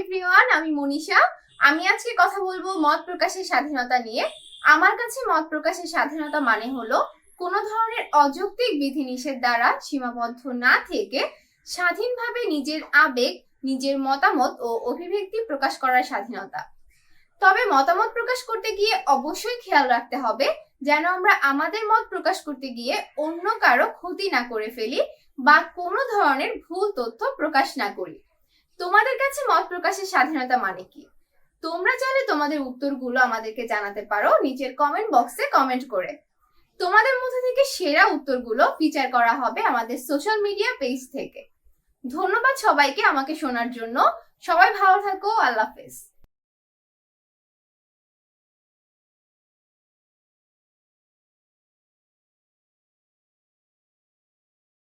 Everyone আমি মনীষা। আমি আজকে কথা বলব মত প্রকাশের স্বাধীনতা নিয়ে। আমার কাছে মত প্রকাশের স্বাধীনতা মানে হলো, কোনো ধরনের অযৌক্তিক বিধিনিষেধ দ্বারা সীমাবদ্ধ না থেকে স্বাধীনভাবে নিজের আবেগ, নিজের মতামত ও অভিব্যক্তি প্রকাশ করার স্বাধীনতা। তবে মতামত প্রকাশ করতে গিয়ে অবশ্যই খেয়াল রাখতে হবে, যেন আমরা আমাদের মত প্রকাশ করতে গিয়ে অন্য কারও ক্ষতি না করে ফেলি বা কোনো ধরনের ভুল তথ্য প্রকাশ না করি। তোমাদের কাছে মত প্রকাশের স্বাধীনতা মানে কি? তোমরা চাইলে তোমাদের উত্তরগুলো আমাদেরকে জানাতে পারো নিচের কমেন্ট বক্সে কমেন্ট করে। তোমাদের মধ্যে থেকে সেরা উত্তরগুলো ফিচার করা হবে আমাদের সোশ্যাল মিডিয়া পেজ থেকে। ধন্যবাদ সবাইকে আমাকে শোনার জন্য। সবাই ভালো থাকো, আল্লাহ হাফেজ।